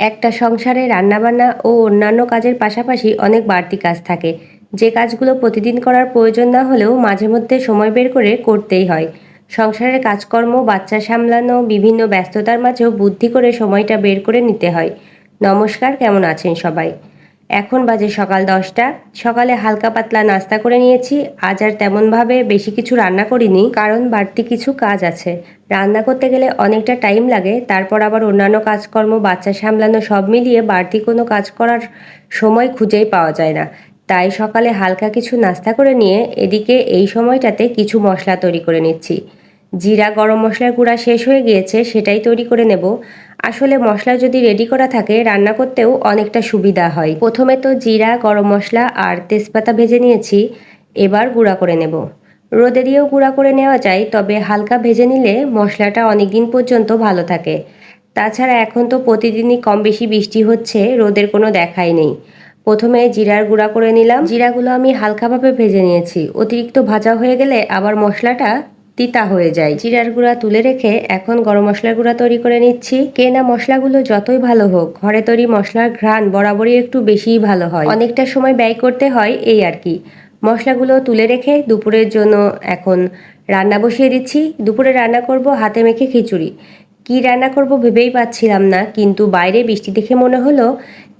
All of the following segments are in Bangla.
একটা সংসারে রান্নাবান্না ও অন্যান্য কাজের পাশাপাশি অনেক বাড়তি কাজ থাকে। যে কাজগুলো প্রতিদিন করার প্রয়োজন না হলেও মাঝে মধ্যে সময় বের করে করতেই হয়। সংসারের কাজকর্ম, বাচ্চা সামলানো, বিভিন্ন ব্যস্ততার মাঝেও বুদ্ধি করে সময়টা বের করে নিতে হয়। নমস্কার, কেমন আছেন সবাই? এখন বাজে সকাল দশটা। সকালে হালকা পাতলা নাস্তা করে নিয়েছি। আজ আর তেমনভাবে বেশি কিছু রান্না করিনি, কারণ বাড়তি কিছু কাজ আছে। রান্না করতে গেলে অনেকটা টাইম লাগে, তারপর আবার অন্যান্য কাজকর্ম, বাচ্চা সামলানো সব মিলিয়ে বাড়তি কোনো কাজ করার সময় খুঁজেই পাওয়া যায় না। তাই সকালে হালকা কিছু নাস্তা করে নিয়ে এদিকে এই সময়টাতে কিছু মশলা তৈরি করে নিচ্ছি। জিরা গরম মশলার গুঁড়া শেষ হয়ে গিয়েছে, সেটাই তৈরি করে নেব। আসলে মশলা যদি রেডি করা থাকে, রান্না করতেও অনেকটা সুবিধা হয়। প্রথমে তো জিরা, গরম মশলা আর তেজপাতা ভেজে নিয়েছি, এবার গুঁড়া করে নেব। রোদে দিয়েও গুঁড়া করে নেওয়া যায়, তবে হালকা ভেজে নিলে মশলাটা অনেক দিন পর্যন্ত ভালো থাকে। তাছাড়া এখন তো প্রতিদিনই কম বেশি বৃষ্টি হচ্ছে, রোদের কোনো দেখাই নেই। প্রথমে জিরার গুঁড়া করে নিলাম। জিরাগুলো আমি হালকাভাবে ভেজে নিয়েছি। অতিরিক্ত ভাজা হয়ে গেলে আবার মশলাটা তিতা হয়ে যায়। জিরার গুঁড়া তুলে রেখে এখন গরম মশলার গুঁড়া তৈরি করে নিচ্ছি। কেনা মশলাগুলো যতই ভালো হোক, ঘরে তৈরি মশলার ঘ্রাণ বরাবরই একটু বেশিই ভালো হয়। অনেকটা সময় ব্যয় করতে হয় এই আর কি। মশলাগুলো তুলে রেখে দুপুরের জন্য এখন রান্না বসিয়ে দিচ্ছি। দুপুরে রান্না করব হাতে মেখে খিচুড়ি। কি রান্না করব ভেবেই পাচ্ছিলাম না, কিন্তু বাইরে বৃষ্টি দেখে মনে হলো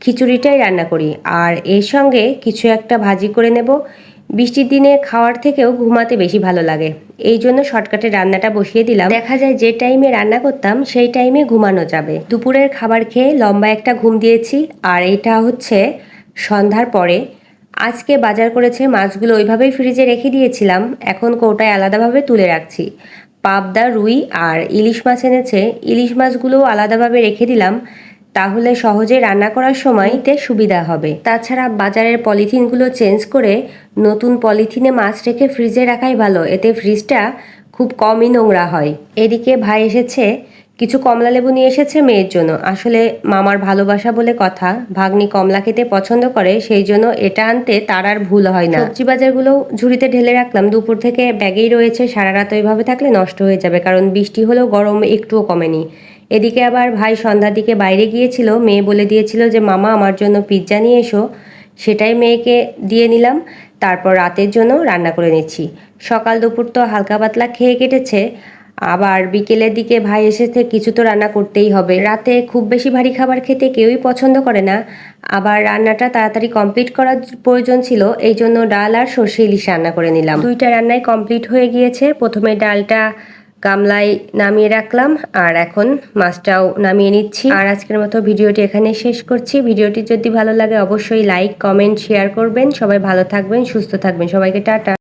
খিচুড়িটাই রান্না করি। আর এর সঙ্গে কিছু একটা ভাজি করে নেব। বৃষ্টির দিনে খাওয়ার থেকেও ঘুমাতে বেশি ভালো লাগে। এই জন্য শর্টকাটে রান্নাটা বসিয়ে দিলাম। দেখা যায় যে টাইমে রান্না করতাম, সেই টাইমে ঘুমানো যাবে। দুপুরের খাবার খেয়ে লম্বা একটা ঘুম দিয়েছি, আর এটা হচ্ছে সন্ধ্যার পরে। আজকে বাজার করেছে মাছগুলো ওইভাবেই ফ্রিজে রেখে দিয়েছিলাম, এখন কৌটায় আলাদাভাবে তুলে রাখছি। পাবদা, রুই আর ইলিশ মাছ এনেছে। ইলিশ মাছগুলোও আলাদাভাবে রেখে দিলাম। তাহলে সহজে রান্না করার সময়তে সুবিধা হবে। তাছাড়া বাজারের পলিথিনগুলো চেঞ্জ করে নতুন পলিথিনে মাছ রেখে ফ্রিজে রাখাই ভালো, এতে ফ্রিজটা খুব কমই নোংরা হয়। এদিকে ভাই এসেছে, কিছু কমলা লেবু নিয়ে এসেছে মেয়ের জন্য। আসলে মামার ভালোবাসা বলে কথা, ভাগ্নি কমলা খেতে পছন্দ করে, সেই জন্য এটা আনতে তার আর ভুল হয় না। সবজি বাজারগুলো ঝুড়িতে ঢেলে রাখলাম, দুপুর থেকে ব্যাগেই রয়েছে, সারা রাত ওইভাবে থাকলে নষ্ট হয়ে যাবে, কারণ বৃষ্টি হলেও গরম একটুও কমেনি। এদিকে আবার ভাই সন্ধ্যার দিকে বাইরে গিয়েছিল, মেয়ে বলে দিয়েছিল যে, মামা, আমার জন্য পিৎজা নিয়ে এসো। সেটাই মেয়েকে দিয়ে নিলাম। তারপর রাতের জন্য রান্না করে নিচ্ছি। সকাল দুপুর তো হালকা পাতলা খেয়ে কেটেছে। আবার বিকেলের দিকে ভাই এসেছে, কিছু তো রান্না করতেই হবে। রাতে খুব বেশি ভারী খাবার খেতে কেউই পছন্দ করে না। আবার রান্নাটা তাড়াতাড়ি কমপ্লিট করার প্রয়োজন ছিল, এই জন্য ডাল আর সর্ষে ইলিশ রান্না করে নিলাম। দুইটা রান্নাই কমপ্লিট হয়ে গিয়েছে। প্রথমে ডালটা গামলায় নামিয়ে রাখলাম। আর এখন মাছটাও নামিয়ে নিচ্ছি। আর আজকের মতো ভিডিওটি এখানে শেষ করছি। ভিডিওটি যদি ভালো লাগে, অবশ্যই লাইক কমেন্ট শেয়ার করবেন। সবাই ভালো থাকবেন, সুস্থ থাকবেন। সবাইকে টাটা।